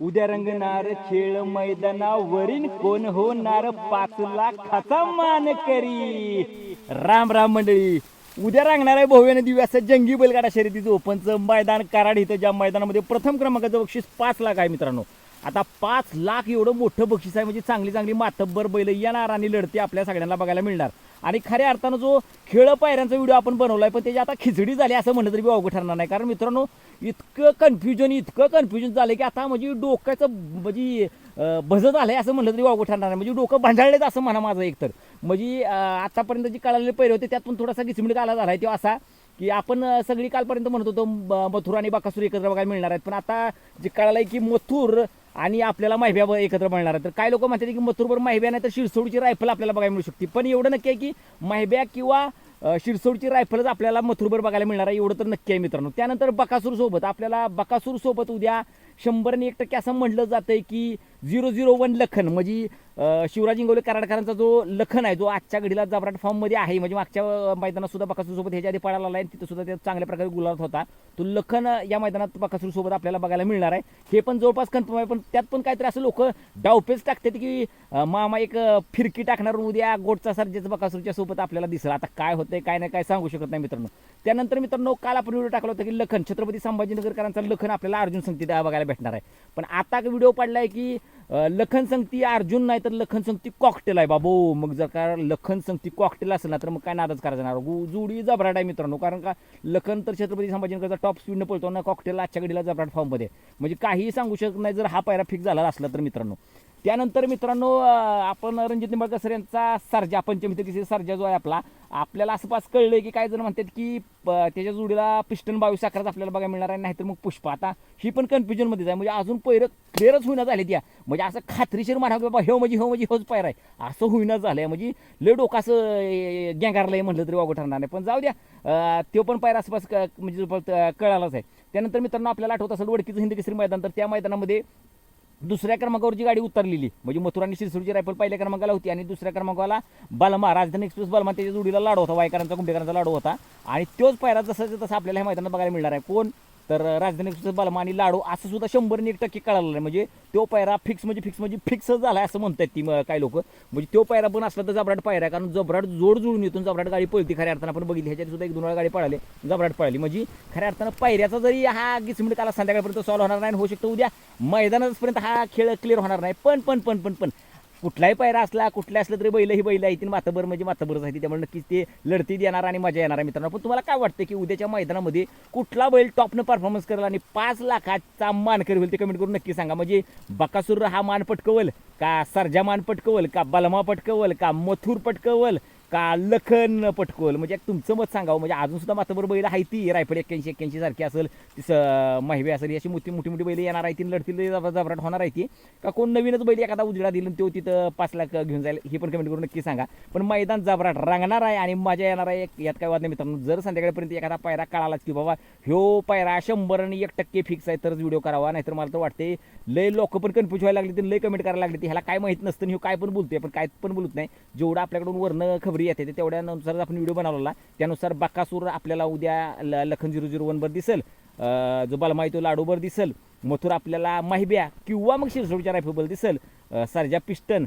उद्या रंगणार खेळ मैदानावरील कोण होणार पाच लाखाचा मान करी. राम राम मंडळी. उद्या रंगणार आहे भव्य दिव्य असं जंगी बैलगाडा शर्यतीचं ओपनचं मैदान कराड इथं ज्या मैदानामध्ये प्रथम क्रमांकाचं बक्षीस पाच लाख आहे मित्रांनो. आता पाच लाख एवढं मोठं बक्षीस आहे म्हणजे चांगली चांगली मातब्बर बैल येणार आणि लढते आपल्या सगळ्यांना बघायला मिळणार. आणि खऱ्या अर्थानं जो खेळ पायऱ्यांचा व्हिडिओ आपण बनवलाय पण त्याची आता खिचडी झाली असं म्हणलं तरी बी अवघड ठरणार नाही. कारण मित्रांनो इतकं कन्फ्युजन इतकं कन्फ्युजन झालं की आता म्हणजे डोक्याचं म्हणजे अं, झालं आहे असं म्हणलं तरी अवघड ठरणार नाही. म्हणजे डोकं भांडाळलेच असं म्हणा माझं एकतर. म्हणजे आतापर्यंत जी कळालेले पैरे होते त्यात पण थोडासा गिचमिड आला झाला आहे तो असा की आपण सगळी कालपर्यंत म्हणत होतो ब- मथुर आणि बाकासूर एकत्र बघायला मिळणार आहेत. पण आता जे कळालं आहे की मथुर आणि आपल्याला माहिब्या एकत्र मिळणार आहे. तर काय लोक म्हणतात की मथुरभर माहिब्या नाही तर शिरसोडची रायफल आपल्याला बघायला मिळू शकते. पण एवढं नक्की आहे की माहिब्या किंवा शिरसोडची रायफलच आपल्याला मथुरभर बघायला मिळणार आहे एवढं तर नक्की आहे मित्रांनो. त्यानंतर बकासूर सोबत आपल्याला बकासूर सोबत उद्या शंभर आणि एक टक्के असं म्हटलं जातंय की झिरो झिरो वन लखन म्हणजे शिवराज इंगवले कराडकरांचा जो लखन आहे जो आजच्या घडीला जबराट फॉर्ममध्ये आहे म्हणजे मागच्या मैदानात सुद्धा बकासूरसोबत ह्याच्या आधी पळाला आहे तिथं सुद्धा त्या चांगल्या प्रकारे गुलाबात होता. तो लखन या मैदानात बकासूरसोबत आपल्याला बघायला मिळणार आहे. हे पण जवळपास कन्फर्म आहे पण त्यात पण काहीतरी असं लोक डावपेच टाकतात की मामा एक फिरकी टाकणार उद्या गोटचा सर्जेच बकासूरच्या सोबत आपल्याला दिसलं. आता काय होतंय काय नाही काय सांगू शकत नाही मित्रांनो. त्यानंतर मित्रांनो काल आपण व्हिडिओ टाकला होता की लखन छत्रपती संभाजीनगरकरांचा लखन आपल्याला अर्जुन संगती बघायला भेटणार आहे. पण आता व्हिडिओ पडला आहे की लखन संगती अर्जुन नाही तर लखन संगती कॉकटेल आहे बाबो. मग जर का लखन संगती कॉकटेल असेल ना तर मग काय नादच करायचं नाही. जुडी जबराट आहे मित्रांनो. कारण का लखन तर छत्रपती संभाजीनगरचा टॉप स्पीडनं पळतो ना कॉकटेल आजच्या घडीला जबराट फॉर्ममध्ये म्हणजे काहीही सांगू शकत नाही जर हा पायरा फिक्स झाला असला तर मित्रांनो. त्यानंतर मित्रांनो आपण रणजित निंबाळकर सर यांचा सर्जा पंचमी सर्जा जो आहे आपला आपल्याला आसपास कळलं की काय जण म्हणतात की प- त्याच्या जोडीला पिस्टन बावीस अकराच आपल्याला बघायला मिळणार आहे नाहीतर मग पुष्पा. आता ही पण कन्फ्युजनमध्येच आहे. म्हणजे अजून पैर क्लिअरच होईना झाले त्या म्हणजे असं खात्रीशीर म्हणा बाबा हे म्हणजे हो म्हणजे होच पायर आहे. असं होईना झालं आहे म्हणजे लय डोकं असं गँगारलंय म्हटलं तरी वागू ठरणार नाही. पण जाऊ द्या. तो पण पायर आसपास म्हणजे कळालाच आहे. त्यानंतर मित्रांनो आपल्याला आठवत असेल वडकीचं हिंदी केसरी मैदान. तर त्या मैदानामध्ये दुसऱ्या क्रमांकावरची गाडी उतरलेली. म्हणजे मथुरा आणि शिरसुरची रायफल पहिल्या क्रमांकाला होती आणि दुसऱ्या क्रमांकाला बलमा राजधानी एक्सप्रेस बलमा त्याच्या जोडीला लाडू होता वायकरांचा कुंभेकरांचा लाडू होता. आणि तोच पायरा जसं तसं आपल्याला ह्या मैदानात बघायला मिळणार आहे. कोण? तर राजधानी एक्सप्रेस बलमा आणि लाडू असं सुद्धा शंभर एक टक्के कळालं नाही. म्हणजे तो पायरा फिक्स म्हणजे फिक्स म्हणजे फिक्स झाला असं म्हणतात ती म- काही लोक. म्हणजे तो पायरा पण असला तर जबराट पायरा कारण जबराट जोड जुळून येतो जबराट गाडी पळती. खऱ्या अर्थानं आपण बघितली ह्याच्यात सुद्धा एक दोन वेळा गाडी पळाली. जबराट पळाली. म्हणजे खऱ्या अर्थानं पायऱ्याचा जरी हा गिचमिड काला संध्याकाळपर्यंत सॉल्व्ह होणार नाही होऊ शकतो उद्या मैदानापर्यंत हा खेळ क्लिअर होणार नाही. पण पण पण पण पण कुठलाही पायरा असला कुठला असलं तरी बैल ही बैल आहे ती मातबर म्हणजे मातबरच आहे त्यामुळे नक्कीच ते लढतीत येणार आणि मजा येणार आहे मित्रांनो. पण तुम्हाला काय वाटतं की उद्याच्या मैदानामध्ये कुठला बैल टॉपनं परफॉर्मन्स करेल आणि पाच लाखाचा मान करेल ते कमेंट करून नक्की सांगा. म्हणजे बकासूर हा मान पटकवल का सरजा मान पटकवल का बलमा पटकवल का मथुर पटकवल का लखन पटकोल. म्हणजे तुमचं मत सांगावं. म्हणजे अजून सुद्धा मातबर बैल आहे ती. रायफड एक्क्याऐंशी एक्क्याऐंशी सारखी असेल ती स- असेल अशी मोठी मोठी मोठी बैल येणार आहे ती लढतील जबराट होणार आहे ती. का कोण नवीनच बैल एखादा उजडा दिलं तो तिथं पाच लाख घेऊन जाईल हे पण कमेंट करून नक्की सांगा. पण मैदान जबराट रंगणार आहे आणि मजा येणार आहे. एक- यात काय वाद नाही मित्रांनो. जर संध्याकाळपर्यंत एखादा पायरा कळालाच की बाबा ह्यो पायरा शंभर आणि एक टक्के फिक्स आहे तरच व्हिडिओ करावा. नाहीतर मला तर वाटते लय लोक पण कन्फ्युज व्हायला लागली ते लय कमेंट करायला लागली ते ह्याला काय माहीत नसतं आणि ह्यो काय पण बोलतोय पण काय पण बोलत नाही. जेवढं आपल्याकडून वरनं खबरी येते ते तेवढ्यानुसार आपण व्हिडिओ बनवलेला. त्यानुसार बकासूर आपल्याला उद्या ल- लखन झिरो झिरो वनवर दिसेल. जो बलमाई तो लाडूवर दिसेल. मथुर आपल्याला माहिब्या किंवा मग शिरसोडच्या रायफलवर दिसेल. सरजा पिस्टन